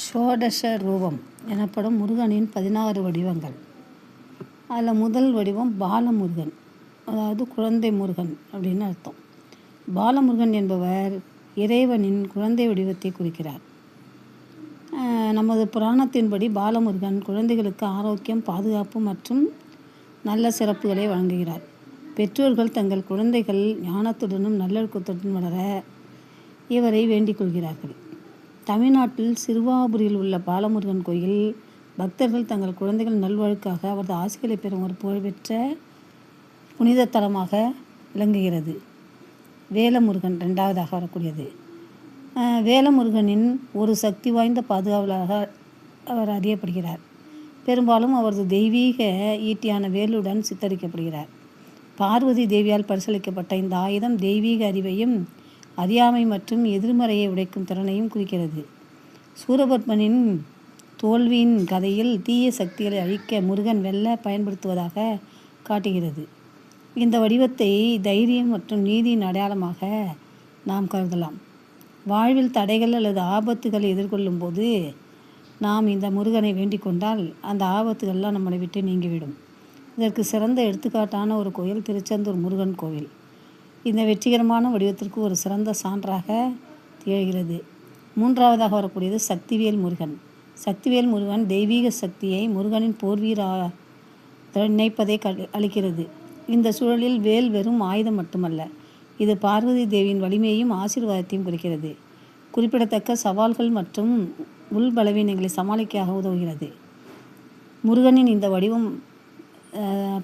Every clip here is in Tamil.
ஷோடச ரூபம் எனப்படும் முருகனின் பதினாறு வடிவங்கள். அதில் முதல் வடிவம் பாலமுருகன். அதாவது குழந்தை முருகன் அப்படின்னு அர்த்தம். பாலமுருகன் என்பவர் இறைவனின் குழந்தை வடிவத்தை குறிக்கிறார். நமது புராணத்தின்படி பாலமுருகன் குழந்தைகளுக்கு ஆரோக்கியம் பாதுகாப்பு மற்றும் நல்ல சிறப்புகளை வழங்குகிறார். பெற்றோர்கள் தங்கள் குழந்தைகள் ஞானத்துடனும் நல்லொழுக்கத்துடன் வளர இவரை வேண்டிக் கொள்கிறார்கள். தமிழ்நாட்டில் சிறுவாபுரியில் உள்ள பாலமுருகன் கோயில் பக்தர்கள் தங்கள் குழந்தைகள் நல்வாழ்வுக்காக அவரது ஆசிகளை பெறும் ஒரு புகழ்பெற்ற புனித தலமாக விளங்குகிறது. வேலமுருகன் ரெண்டாவதாக வரக்கூடியது. வேலமுருகனின் ஒரு சக்தி வாய்ந்த பாதுகாவலாக அவர் அறியப்படுகிறார். பெரும்பாலும் அவரது தெய்வீக ஈட்டியான வேலுடன் சித்தரிக்கப்படுகிறார். பார்வதி தேவியால் பரிசளிக்கப்பட்ட இந்த ஆயுதம் தெய்வீக அறிவையும் அறியாமை மற்றும் எதிர்மறையை உடைக்கும் திறனையும் குறிக்கிறது. சூரபத்மனின் தோல்வியின் கதையில் தீய சக்திகளை அழிக்க முருகன் வெல்ல பயன்படுத்துவதாக காட்டுகிறது. இந்த வடிவத்தை தைரியம் மற்றும் நீதியின் அடையாளமாக நாம் கருதலாம். வாழ்வில் தடைகள் அல்லது ஆபத்துகளை எதிர்கொள்ளும் போது நாம் இந்த முருகனை வேண்டிக் கொண்டால் அந்த ஆபத்துகள்லாம் நம்மளை விட்டு நீங்கிவிடும். இதற்கு சிறந்த எடுத்துக்காட்டான ஒரு கோயில் திருச்செந்தூர் முருகன் கோவில். இந்த வெற்றிகரமான வடிவத்திற்கு ஒரு சிறந்த சான்றாக திகழ்கிறது. மூன்றாவதாக வரக்கூடியது சக்திவேல் முருகன். சக்திவேல் முருகன் தெய்வீக சக்தியை முருகனின் போர்வீராக நினைப்பதை க- அளிக்கிறது. இந்த சூழலில் வேல் வெறும் ஆயுதம் மட்டுமல்ல இது பார்வதி தேவியின் வலிமையையும் ஆசீர்வாதத்தையும் குறிக்கிறது. குறிப்பிடத்தக்க சவால்கள் மற்றும் உள் பலவீனங்களை சமாளிக்க உதவுகிறது. முருகனின் இந்த வடிவம்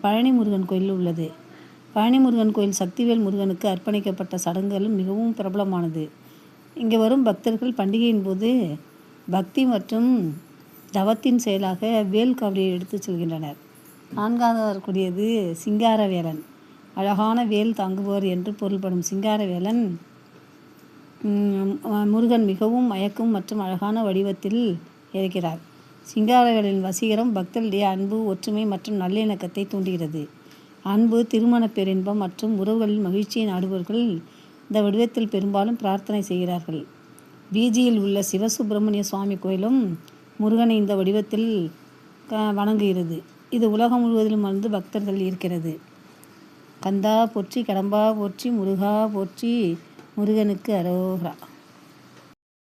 பழனி முருகன் கோயிலில் உள்ளது. பழனி முருகன் கோயில் சக்திவேல் முருகனுக்கு அர்ப்பணிக்கப்பட்ட சடங்குகளும் மிகவும் பிரபலமானது. இங்கே வரும் பக்தர்கள் பண்டிகையின் போது பக்தி மற்றும் தவத்தின் செயலாக வேல் காவடியை எடுத்துச் செல்கின்றனர். நான்காவது வரக்கூடியது சிங்காரவேலன். அழகான வேல் தாங்குபவர் என்று பொருள்படும் சிங்காரவேலன் முருகன் மிகவும் மயக்கும் மற்றும் அழகான வடிவத்தில் இருக்கிறார். சிங்காரவேலின் வசீகரம் பக்தர்களுடைய அன்பு ஒற்றுமை மற்றும் நல்லிணக்கத்தை தூண்டுகிறது. அன்பு திருமண பேரின்பம் மற்றும் உறவுகளில் மகிழ்ச்சியை நாடுபவர்கள் இந்த வடிவத்தில் பெரும்பாலும் பிரார்த்தனை செய்கிறார்கள். பிஜியில் உள்ள சிவசுப்பிரமணிய சுவாமி கோயிலும் முருகனை இந்த வடிவத்தில் க- வணங்குகிறது. இது உலகம் முழுவதிலும் வந்து பக்தர்கள் இருக்கிறது கந்தா போற்றி கடம்பா போற்றி முருகா போற்றி முருகனுக்கு அரோகரா.